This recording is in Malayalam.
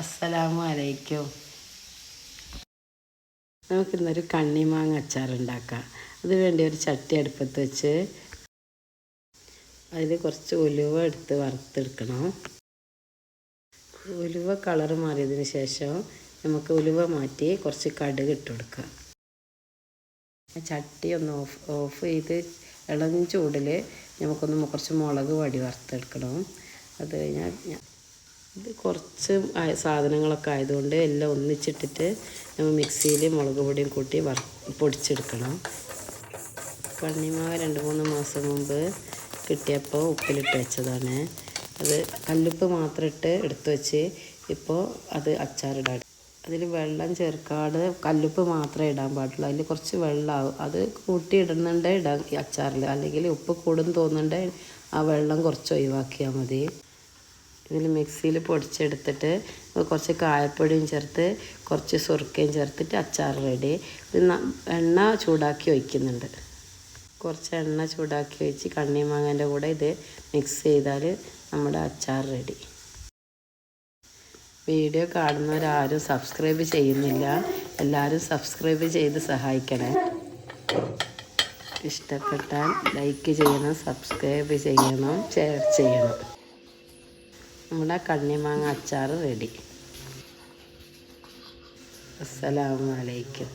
അസ്സലാമു അലൈക്കും കണ്ണിമാങ്ങ അച്ചാർ ഉണ്ടാക്കാം അത് വേണ്ടി ഒരു ചട്ടി അടുപ്പത്ത് വെച്ച് അതിൽ കുറച്ച് ഉലുവ എടുത്ത് വറുത്തെടുക്കണം. ഉലുവ കളർ മാറിയതിന് ശേഷം നമുക്ക് ഉലുവ മാറ്റി കുറച്ച് കടുക് ഇട്ട് കൊടുക്കാം. ചട്ടി ഒന്ന് ഓഫ് ഓഫ് ചെയ്ത് ഇളം ചൂടിൽ നമുക്കൊന്ന് കുറച്ച് മുളക് വടി വറുത്തെടുക്കണം. അത് കഴിഞ്ഞാൽ ഇത് കുറച്ച് സാധനങ്ങളൊക്കെ ആയതുകൊണ്ട് എല്ലാം ഒന്നിച്ചിട്ടിട്ട് നമ്മൾ മിക്സിയിൽ മുളക് പൊടിയും കൂട്ടി വറ പൊടിച്ചെടുക്കണം. കണ്ണിമാവ് രണ്ട് മൂന്ന് മാസം മുമ്പ് കിട്ടിയപ്പോൾ ഉപ്പിലിട്ട് വെച്ചതാണ്. അത് കല്ലുപ്പ് മാത്രം ഇട്ട് എടുത്തു വെച്ച് ഇപ്പോൾ അത് അച്ചാറിടാൻ അതിൽ വെള്ളം ചേർക്കാതെ കല്ലുപ്പ് മാത്രമേ ഇടാൻ പാടുള്ളൂ. അതിൽ കുറച്ച് വെള്ളമാവും അത് കൂട്ടി ഇടുന്നുണ്ടേ ഇടാം അച്ചാറിൽ. അല്ലെങ്കിൽ ഉപ്പ് കൂടും തോന്നുന്നുണ്ടെങ്കിൽ ആ വെള്ളം കുറച്ച് ഒഴിവാക്കിയാൽ മതി. ഇതിൽ മിക്സിയിൽ പൊടിച്ചെടുത്തിട്ട് കുറച്ച് കായപ്പൊടിയും ചേർത്ത് കുറച്ച് സുറുക്കയും ചേർത്തിട്ട് അച്ചാർ റെഡി എണ്ണ ചൂടാക്കി ഒഴിക്കുന്നുണ്ട്. കുറച്ച് എണ്ണ ചൂടാക്കി ഒഴിച്ച് കണ്ണിമാങ്ങന്റെ കൂടെ ഇത് മിക്സ് ചെയ്താൽ നമ്മുടെ അച്ചാർ റെഡി വീഡിയോ കാണുന്നവരാരും സബ്സ്ക്രൈബ് ചെയ്യുന്നില്ല. എല്ലാവരും സബ്സ്ക്രൈബ് ചെയ്ത് സഹായിക്കണേ. ഇഷ്ടപ്പെട്ടാൽ ലൈക്ക് ചെയ്യണം സബ്സ്ക്രൈബ് ചെയ്യണം ഷെയർ ചെയ്യണം. നമ്മുടെ കണ്ണിമാങ്ങ അച്ചാർ റെഡി. അസ്സലാമു അലൈക്കും.